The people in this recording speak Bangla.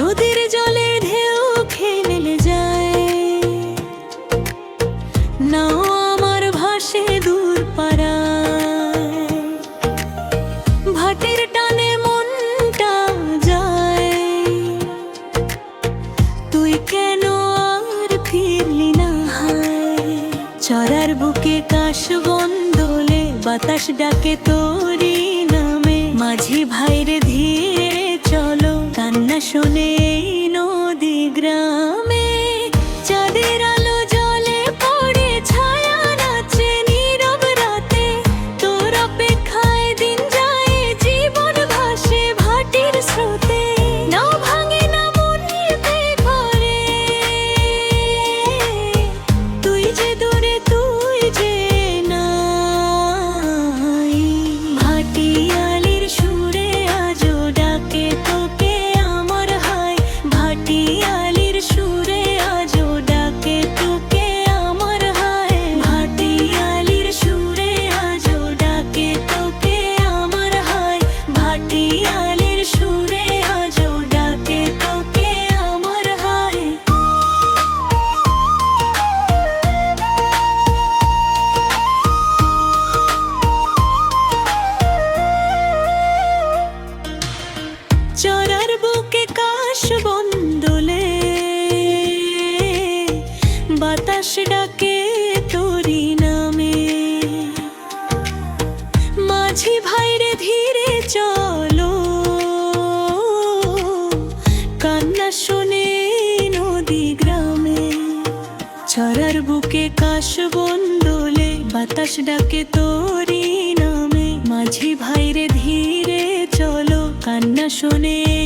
নদীর জলে ঢেউ খেলে যায়। নাও আমার ভাসে দূর পাড়ায় ভাটের টানে মনটা যায়। তুই কেন আর ফিরলি না হায়? চরার বুকে কাশ বন্দলে বাতাস ডাকে তোরি নামে। মাঝি ভাইরে ধীরে চল ছড়ার বুকে কাশ বন্দলে বাতাস ডাকে তোরি নামে। মাঝি ভাইরে ধীরে চলো কান্না শোনে।